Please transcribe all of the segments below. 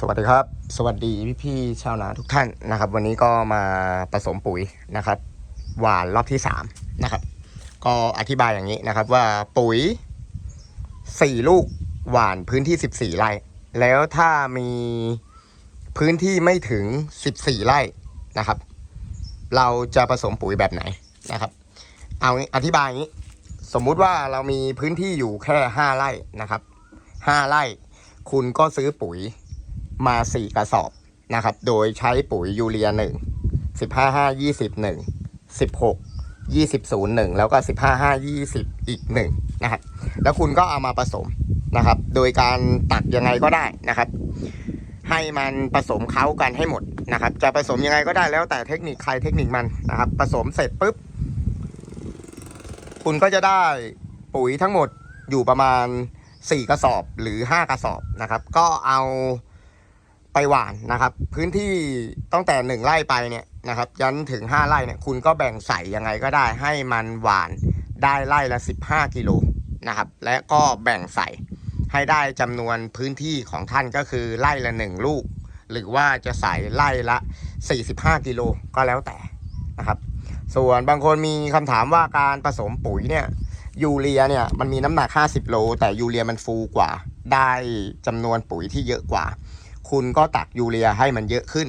สวัสดีครับ สวัสดีพี่พี่ๆชาวนาทุกท่านนะครับ วันนี้ก็มาผสมปุ๋ยนะครับ หวานรอบที่สามนะครับ ก็อธิบายอย่างนี้นะครับว่าปุ๋ยสี่ลูกหวานพื้นที่สิบสี่ไร่ แล้วถ้ามีพื้นที่ไม่ถึงสิบสี่ไร่นะครับ เราจะผสมปุ๋ยแบบไหนนะครับ เอางี้อธิบายอย่างนี้ สมมุติว่าเรามีพื้นที่อยู่แค่ห้าไร่นะครับห้าไร่ คุณก็ซื้อปุ๋ย มาสี่กระสอบนะครับ โดยใช้ปุ๋ยยูเรียหนึ่งสิบห้าห้ายี่สิบหนึ่งสิบหกยี่สิบศูนย์หนึ่งแล้วก็สิบห้าห้ายี่สิบอีกหนึ่งนะครับ แล้วคุณก็เอามาผสมนะครับ โดยการตักยังไงก็ได้นะครับ ให้มันผสมเข้ากันให้หมดนะครับ จะผสมยังไงก็ได้แล้วแต่เทคนิคใครเทคนิคมันนะครับ ผสมเสร็จปุ๊บ คุณก็จะได้ปุ๋ยทั้งหมดอยู่ประมาณ 4 กระสอบหรือ 5 กระสอบนะครับ ก็เอา ไปหวานนะครับ พื้นที่ตั้งแต่1ไร่ไปเนี่ยนะครับยันถึง5ไร่เนี่ยคุณก็แบ่งใส่ยังไงก็ได้ ให้มันหวานได้ไร่ละ15กิโลนะครับ และก็แบ่งใส่ให้ได้จำนวนพื้นที่ของท่านก็คือไร่ละ1ลูก หรือว่าจะใส่ไร่ละ45กิโลก็แล้วแต่นะครับ ส่วนบางคนมีคำถามว่าการผสมปุ๋ยเนี่ยยูเรียเนี่ยมันมีน้ำหนัก 50 โล แต่ยูเรียมันฟูกว่า ได้จำนวนปุ๋ยที่เยอะกว่า คุณก็ตักยูเรียให้มันเยอะขึ้น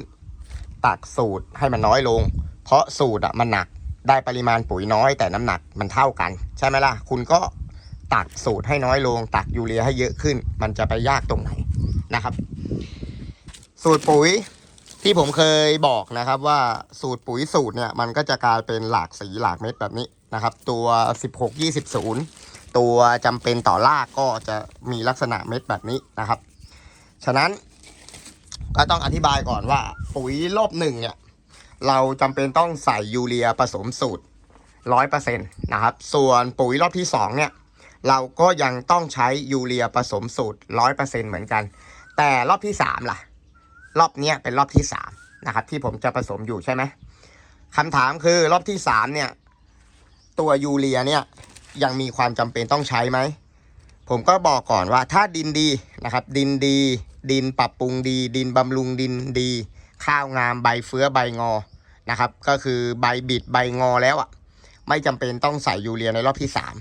ตักสูตรให้มันน้อยลง เพราะสูตรอะมันหนักได้ปริมาณปุ๋ยน้อยแต่น้ำหนักมันเท่ากัน ใช่ไหมล่ะ คุณก็ตักสูตรให้น้อยลง ตักยูเรียให้เยอะขึ้น มันจะไปยากตรงไหนนะครับ สูตรปุ๋ยที่ผมเคยบอกนะครับว่าสูตรปุ๋ยสูตรเนี่ยมันก็จะกลายเป็นหลากสีหลากเม็ดแบบนี้นะครับ ตัว 16 20 0 ตัวจำเป็นต่อรากก็จะมีลักษณะเม็ดแบบนี้นะครับ ฉะนั้น ก็ต้องอธิบายก่อนว่า ปุ๋ยรอบหนึ่งเนี่ย เราจำเป็นต้องใส่ยูเรียผสมสูตร100%นะครับ ส่วนปุ๋ยรอบที่2เนี่ย เราก็ยังต้องใช้ยูเรียผสมสูตร100%เหมือนกัน แต่รอบที่3ล่ะ รอบเนี้ยเป็นรอบที่สามนะครับ ที่ผมจะผสมอยู่ใช่ไหมคำถามคือรอบที่สามเนี่ย ตัวยูเรียเนี่ยยังมีความจำเป็นต้องใช้ไหม ผมก็บอกก่อนว่าถ้าดินดีนะครับ ดินดี ดินปรับปรุงดี ดินบำรุงดินดี ข้าวงามใบเฟื้อใบงอนะครับ ก็คือใบบิดใบงอแล้วอะ่ะ ไม่จำเป็นต้องใส่ยูเรียในรอบที่สาม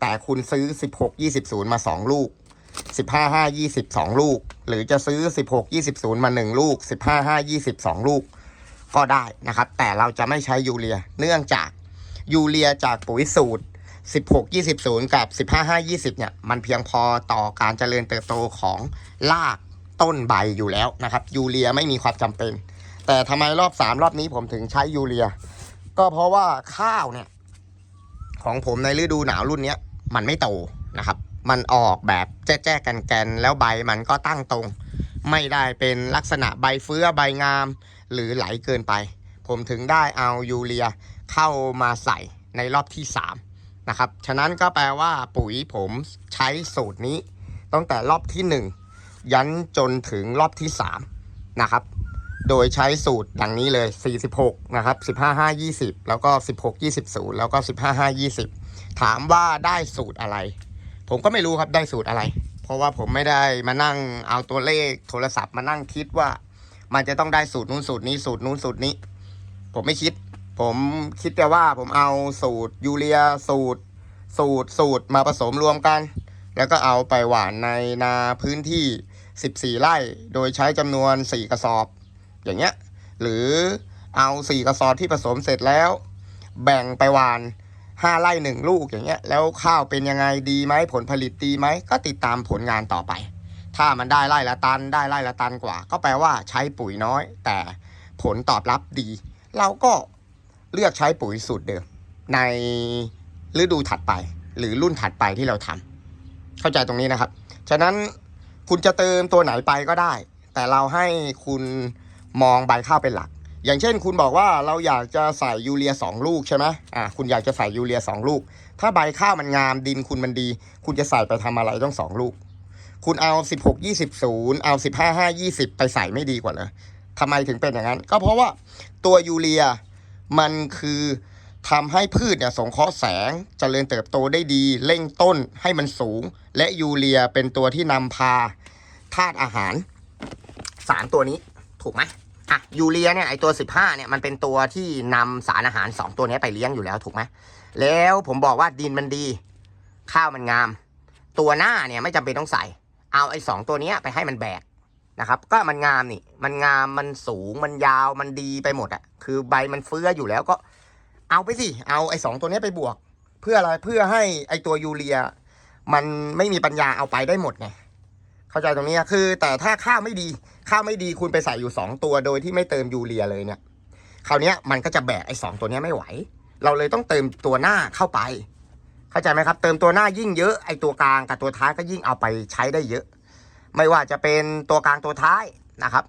แต่คุณซื้อ 16 20 0 มา 2 ลูกสิบห้าห้ายี่สิบสองลูก หรือจะซื้อสิบหกยี่สิบศูนย์มาหนึ่งลูกสิบห้าห้ายี่สิบสองลูก ก็ได้นะครับ แต่เราจะไม่ใช้ยูเรีย เนื่องจากยูเรียจากปุ๋ยสูตรสิบหกยี่สิบศูนย์กับสิบห้าห้ายี่สิบเนี่ย มันเพียงพอต่อการเจริญเติบโตของราก ต้นใบอยู่แล้วนะครับยูเรียไม่มีความจำเป็น แต่ทำไมรอบสามรอบนี้ผมถึงใช้ยูเรีย ก็เพราะว่าข้าวเนี่ย ของผมในฤดูหนาวรุ่นเนี้ยมันไม่โตนะครับ มันออกแบบแจ้แจ้กันแกนแล้วใบมันก็ตั้งตรง ไม่ได้เป็นลักษณะใบเฟื้อใบงาม หรือไหลเกินไป ผมถึงได้เอายูเรียเข้ามาใส่ในรอบที่ 3 นะครับ ฉะนั้นก็แปลว่าปุ๋ยผมใช้สูตรนี้ตั้งแต่รอบที่ 1 ยันจนถึงรอบที่ 3 นะครับ โดยใช้สูตรดังนี้เลย 46 นะครับ 15 5 20 แล้วก็ 16 20 0 แล้วก็ 15 5 20 ถามว่าได้สูตรอะไร ผมก็ไม่รู้ครับได้สูตรอะไร เพราะว่าผมไม่ได้มานั่งเอาตัวเลขโทรศัพท์มานั่งคิดว่า มันจะต้องได้สูตรนู้นสูตรนี้สูตรนู้นสูตรนี้ ผมไม่คิด ผมคิดแต่ว่าผมเอาสูตรยูเรียสูตร สูตรสูตรมาผสมรวมกันแล้วก็เอาไปหวานในนาพื้นที่ 14 ไร่ โดยใช้จำนวน 4 กระสอบ อย่างเงี้ย หรือเอา 4 กระสอบที่ผสมเสร็จแล้ว แบ่งไปหวานห้าไร่หนึ่งลูกอย่างเงี้ย แล้วข้าวเป็นยังไงดีไหมผลผลิตดีไหม ก็ติดตามผลงานต่อไป ถ้ามันได้ไร่ละตัน ได้ไร่ละตันกว่า ก็แปลว่าใช้ปุ๋ยน้อย แต่ผลตอบรับดี เราก็เลือกใช้ปุ๋ยสูตรเดิม ในฤดูถัดไป หรือรุ่นถัดไปที่เราทำเข้าใจตรงนี้นะครับ ฉะนั้น คุณจะเติมตัวไหนไปก็ได้ แต่เราให้คุณมองใบข้าวเป็นหลัก อย่างเช่น คุณบอกว่าเราอยากจะใส่ยูเรียสองลูกใช่ไหมอ่าคุณอยากจะใส่ยูเรียสองลูก ถ้าใบข้าวมันงามดินคุณมันดี คุณจะใส่ไปทำอะไรต้องสองลูก คุณเอา 16 20 0 เอา 15 5 20 ไปใส่ไม่ดีกว่าเหรอทำไมถึงเป็นอย่างนั้น ก็เพราะว่าตัวยูเรียมันคือ ทำให้พืชเนี่ยสงเคราะห์แสงเจริญเติบโตได้ดี เร่งต้นให้มันสูง และยูเรียเป็นตัวที่นำพาธาตุอาหาร สารตัวนี้ถูกไหมอะยูเรียเนี่ยไอตัว 15เนี่ยมันเป็นตัวที่นำสารอาหาร 2 ตัวนี้ไปเลี้ยงอยู่แล้วถูกไหมแล้วผมบอกว่าดินมันดี ข้าวมันงาม ตัวหน้าเนี่ยไม่จำเป็นต้องใส่ เอาไอ้สองตัวนี้ไปให้มันแบกนะครับ ก็มันงามนี่ มันงามมันสูงมันยาวมันดีไปหมดอะคือใบมันเฟื้ออยู่แล้วก็ เอาไปสิ เอาไอ้สองตัวนี้ไปบวก เพื่ออะไร เพื่อให้ไอ้ตัวยูเรีย มันไม่มีปัญญาเอาไปได้หมดไง เข้าใจตรงนี้คือ แต่ถ้าข้าวไม่ดี ข้าวไม่ดีคุณไปใส่อยู่สองตัวโดยที่ไม่เติมยูเรียเลยเนี่ย คราวนี้มันก็จะแบกไอ้สองตัวนี้ไม่ไหว เราเลยต้องเติมตัวหน้าเข้าไป เข้าใจไหมครับ เติมตัวหน้ายิ่งเยอะ ไอ้ตัวกลางกับตัวท้ายก็ยิ่งเอาไปใช้ได้เยอะ ไม่ว่าจะเป็นตัวกลางตัวท้ายนะครับ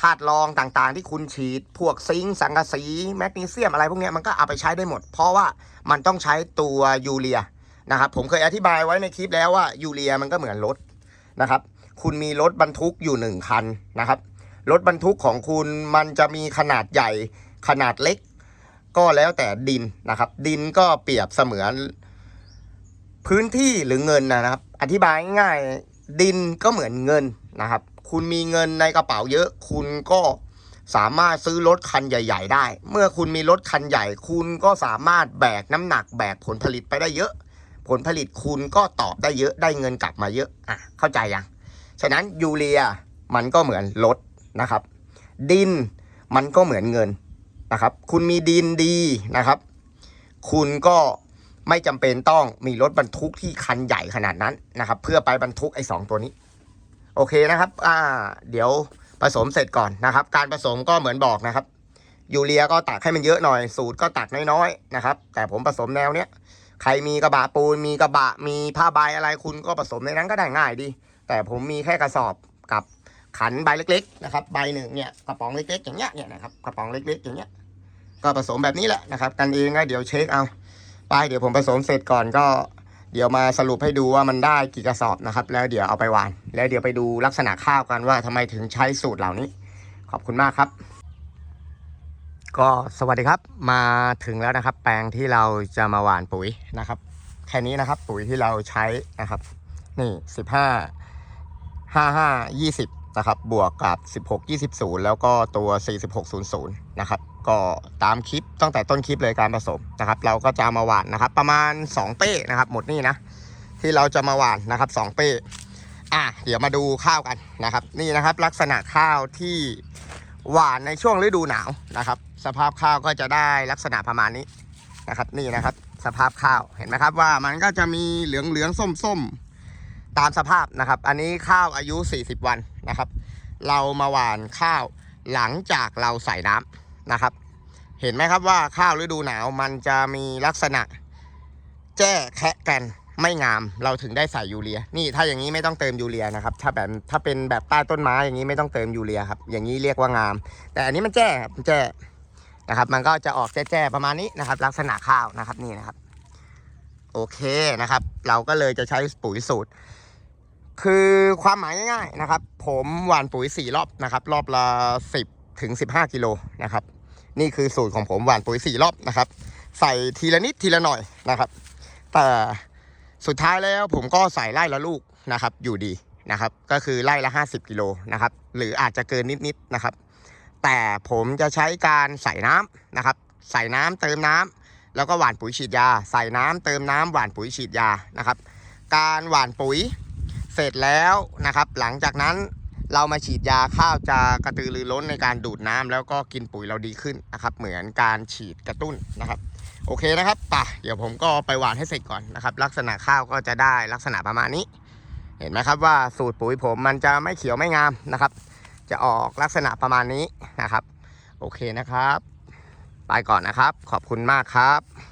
ธาตุรองต่างๆ ที่คุณฉีด พวกซิงค์สังกะสี แมกนีเซียมอะไรพวกนี้มันก็เอาไปใช้ได้หมด เพราะว่ามันต้องใช้ตัวยูเรียนะครับ ผมเคยอธิบายไว้ในคลิปแล้วว่ายูเรียมันก็เหมือนรถนะครับ คุณมีรถบรรทุกอยู่หนึ่งคันนะครับ รถบรรทุกของคุณมันจะมีขนาดใหญ่ขนาดเล็ก ก็แล้วแต่ดินนะครับ ดินก็เปรียบเสมือน พื้นที่หรือเงินนะครับ อธิบายง่ายๆดินก็เหมือนเงินนะครับ คุณมีเงินในกระเป๋าเยอะ คุณก็สามารถซื้อรถคันใหญ่ ๆ ได้ เมื่อคุณมีรถคันใหญ่ คุณก็สามารถแบกน้ำหนักแบกผลผลิตไปได้เยอะ ผลผลิตคุณก็ตอบได้เยอะได้เงินกลับมาเยอะอะเข้าใจยังฉะนั้นยูเรียมันก็เหมือนรถนะครับ ดินมันก็เหมือนเงินนะครับ คุณมีดินดีนะครับ คุณก็ไม่จำเป็นต้องมีรถบรรทุกที่คันใหญ่ขนาดนั้นนะครับ เพื่อไปบรรทุกไอ้สองตัวนี้ โอเคนะครับ อ่า เดี๋ยวผสมเสร็จก่อนนะครับ การผสมก็เหมือนบอกนะครับ ยูเรียก็ตักให้มันเยอะหน่อย สูตรก็ตักน้อยๆนะครับ แต่ผมผสมแนวเนี้ย ใครมีกระบะปูน มีกระบะ มีผ้าใบอะไรคุณก็ผสมในนั้นก็ได้ง่ายดี แต่ผมมีแค่กระสอบกับขันใบเล็ก ๆ นะครับ ใบหนึ่งเนี่ย กระป๋องเล็กๆอย่างเงี้ย เนี่ยนะครับ กระป๋องเล็กๆอย่างเงี้ย ก็ผสมแบบนี้แหละนะครับ กันเองก็เดี๋ยวเช็คเอา ไป เดี๋ยวผมผสมเสร็จก่อนก็ เดี๋ยวมาสรุปให้ดูว่ามันได้กี่กระสอบนะครับ แล้วเดี๋ยวเอาไปหวาน แล้วเดี๋ยวไปดูลักษณะข้าวกันว่าทำไมถึงใช้สูตรเหล่านี้ ขอบคุณมากครับ ก็สวัสดีครับ มาถึงแล้วนะครับ แปลงที่เราจะมาหว่านปุ๋ยนะครับ แค่นี้นะครับ ปุ๋ยที่เราใช้นะครับ นี่สิบห้าห้าห้ายี่สิบนะครับ บวกกับสิบหกยี่สิบศูนย์แล้วก็ตัวสี่สิบหกศูนย์ศูนย์นะครับ ก็ตามคลิปตั้งแต่ต้นคลิปเลยการผสมนะครับ เราก็จะมาหว่านนะครับ ประมาณ 2 เป้นะครับ หมดนี่นะ ที่เราจะมาหว่านนะครับ 2 เป้อะเดี๋ยวมาดูข้าวกันนะครับ นี่นะครับ ลักษณะข้าวที่หว่านในช่วงฤดูหนาวนะครับ สภาพข้าวก็จะได้ลักษณะประมาณนี้นะครับ นี่นะครับ สภาพข้าวเห็นไหมครับว่ามันก็จะมีเหลืองเหลืองส้มส้มตามสภาพนะครับ อันนี้ข้าวอายุ 40 วันนะครับ เรามาหว่านข้าวหลังจากเราใส่น้ำ นะครับ เห็นไหมครับว่าข้าวฤดูหนาวมันจะมีลักษณะ แจ้แคะกันไม่งามเราถึงได้ใส่ยูเรีย นี่ถ้าอย่างนี้ไม่ต้องเติมยูเรียนะครับ ถ้าแบบถ้าเป็นแบบใต้ต้นไม้อย่างนี้ไม่ต้องเติมยูเรียครับ อย่างนี้เรียกว่างาม แต่อันนี้มันแจ้ครับมันแจ้นะครับ มันก็จะออกแจ้ๆประมาณนี้นะครับ ลักษณะข้าวนะครับนี่นะครับ โอเคนะครับ เราก็เลยจะใช้ปุ๋ยสูตร คือความหมายง่ายๆนะครับ ผมหว่านปุ๋ยสี่รอบนะครับ รอบละสิบ ถึงสิบห้ากิโลนะครับ นี่คือสูตรของผมหว่านปุ๋ยสี่รอบนะครับ ใส่ทีละนิดทีละหน่อยนะครับ แต่สุดท้ายแล้วผมก็ใส่ไล่ละลูกนะครับ อยู่ดีนะครับ ก็คือไล่ละ 50 กิโลนะครับ หรืออาจจะเกินนิดๆนะครับ แต่ผมจะใช้การใส่น้ำนะครับ ใส่น้ำเติมน้ำแล้วก็หว่านปุ๋ยฉีดยา ใส่น้ำเติมน้ำหว่านปุ๋ยฉีดยานะครับ การหว่านปุ๋ยเสร็จแล้วนะครับ หลังจากนั้น เรามาฉีดยาข้าวจะกระตือรือร้นในการดูดน้ำแล้วก็กินปุ๋ยเราดีขึ้นนะครับ เหมือนการฉีดกระตุ้นนะครับ โอเคนะครับป่ะเดี๋ยวผมก็ไปหว่านให้เสร็จก่อนนะครับ ลักษณะข้าวก็จะได้ลักษณะประมาณนี้ เห็นไหมครับว่าสูตรปุ๋ยผมมันจะไม่เขียวไม่งามนะครับ จะออกลักษณะประมาณนี้นะครับ โอเคนะครับ ไปก่อนนะครับ ขอบคุณมากครับ